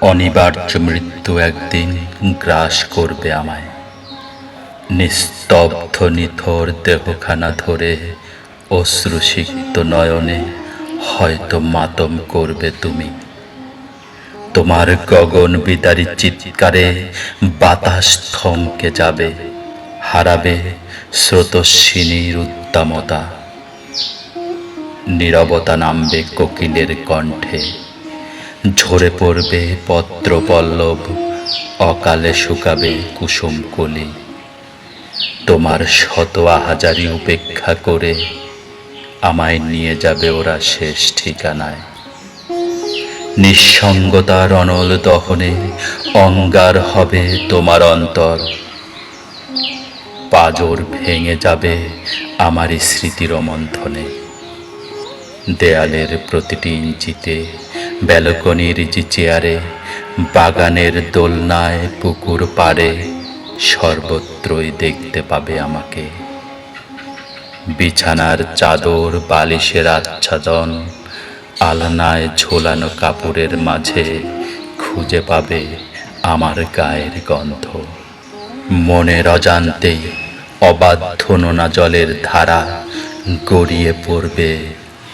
অনিবার্য মৃত্যু একদিন গ্রাস করবে আমায়। নিস্তব্ধ নিথর দেহখানা ধরে অশ্রুসিক্ত নয়নে হয়তো মাতম করবে তুমি। তোমার গগন বিদারী চিৎকারে বাতাস থমকে যাবে, হারাবে স্রোতস্বিনীর উদ্দামতা। নীরবতা নামবে কোকিলের কণ্ঠে। ঝরে পড়বে পত্র পল্লব, অকালে শুকাবে কুসুম কলি। তোমার শত আহাজারি উপেক্ষা করে আমায় নিয়ে যাবে ওরা শেষ ঠিকানায়। নিঃসঙ্গতার অনল দহনে অঙ্গার হবে তোমার অন্তর। পাজর ভেঙে যাবে আমারই স্মৃতির মন্থনে দেয়ালের প্রতিটি ইঞ্চিতে ব্যালকনির যে চেয়ারে, বাগানের দোলনায় পুকুর পাড়ে সর্বত্রই দেখতে পাবে আমাকে। বিছানার চাদর, বালিশের আচ্ছাদন, আলনায় ঝোলানো কাপড়ের মাঝে খুঁজে পাবে আমার গায়ের গন্ধ। মনের অজান্তেই অবাধ্য নোনা জলের ধারা গড়িয়ে পড়বে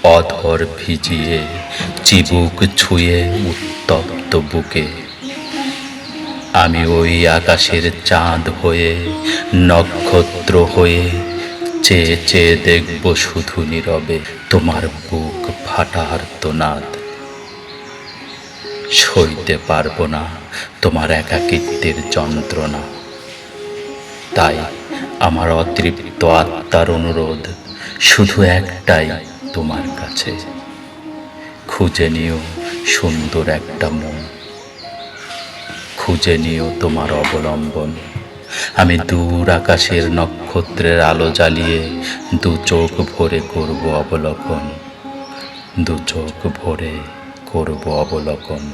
অধর ভিজিয়ে চিবুক ছুঁয়ে উত্তপ্ত বুকে। আমি ওই আকাশের চাঁদ হয়ে, নক্ষত্র হয়ে চেয়ে চেয়ে দেখব শুধু নীরবে তোমার বুক ফাটার তোনাদ। সইতে পারব না তোমার একাকিত্বের যন্ত্রণা। তাই আমার অতৃপ্ত আত্মার অনুরোধ শুধু একটাই তোমার কাছে। খুঁজে নিও সুন্দর একটা মন। খুঁজে নিও তোমার অবলম্বন। আমি দূর আকাশের নক্ষত্রের আলো জ্বালিয়ে দু চোখ ভরে করব অবলোকন। দু চোখ ভরে করব অবলোকন।